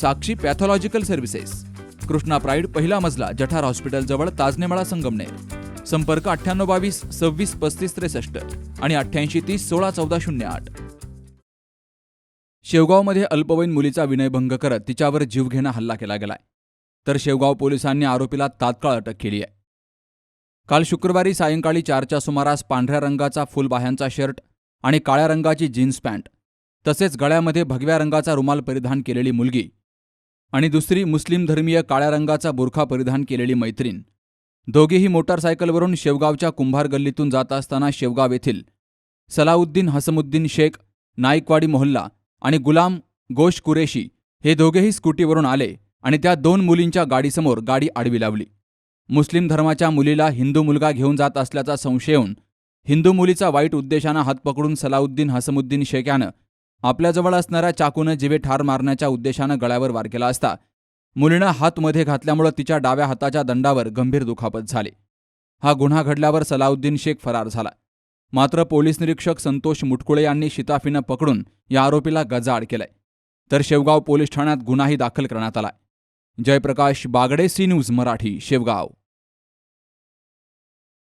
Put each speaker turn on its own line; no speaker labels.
Sakshi pathological services. Krishna pride पहिला मजला जठार हॉस्पिटलजवळ ताजनेमाळा संगमनेर. संपर्क अठ्ठ्याण्णव बावीस सव्वीस पस्तीस त्रेसष्ट आणि अठ्ठ्याऐंशी तीस सोळा चौदा शून्य आठ. शेवगावमध्ये अल्पवयीन मुलीचा विनयभंग करत तिच्यावर जीवघेणा हल्ला केला गेलाय. तर शेवगाव पोलिसांनी आरोपीला तात्काळ अटक केली आहे. काल शुक्रवारी सायंकाळी चारच्या सुमारास पांढऱ्या रंगाचा फुलबाह्यांचा शर्ट आणि काळ्या रंगाची जीन्स पॅन्ट तसेच गळ्यामध्ये भगव्या रंगाचा रुमाल परिधान केलेली मुलगी आणि दुसरी मुस्लिम धर्मीय काळ्या रंगाचा बुरखा परिधान केलेली मैत्रीण. दोघेही मोटारसायकलवरून शेवगावच्या कुंभार गल्लीतून जात असताना शेवगाव येथील सलाउद्दीन हसमुद्दीन शेख नाईकवाडी मोहल्ला आणि गुलाम गोश कुरेशी हे दोघेही स्कूटीवरून आले आणि त्या दोन मुलींच्या गाडीसमोर गाडी आडवी लावली. मुस्लिम धर्माच्या मुलीला हिंदू मुलगा घेऊन जात असल्याचा संशय येऊन हिंदू मुलीचा वाईट उद्देशानं हात पकडून सलाउद्दीन हसमुद्दीन शेख यानं आपल्याजवळ असणाऱ्या चाकूनं जिवे ठार मारण्याच्या उद्देशानं गळ्यावर वार केला असता मुलीनं हात मध्ये घातल्यामुळं तिच्या डाव्या हाताच्या दंडावर गंभीर दुखापत झाली. हा गुन्हा घडल्यावर सलाउद्दीन शेख फरार झाला. मात्र पोलीस निरीक्षक संतोष मुटकुळे यांनी शिताफीनं पकडून या आरोपीला गजाआड केलाय. तर शेवगाव पोलीस ठाण्यात गुन्हाही दाखल करण्यात आलाय. Jayprakash Bagde C news Marathi Shevgaon.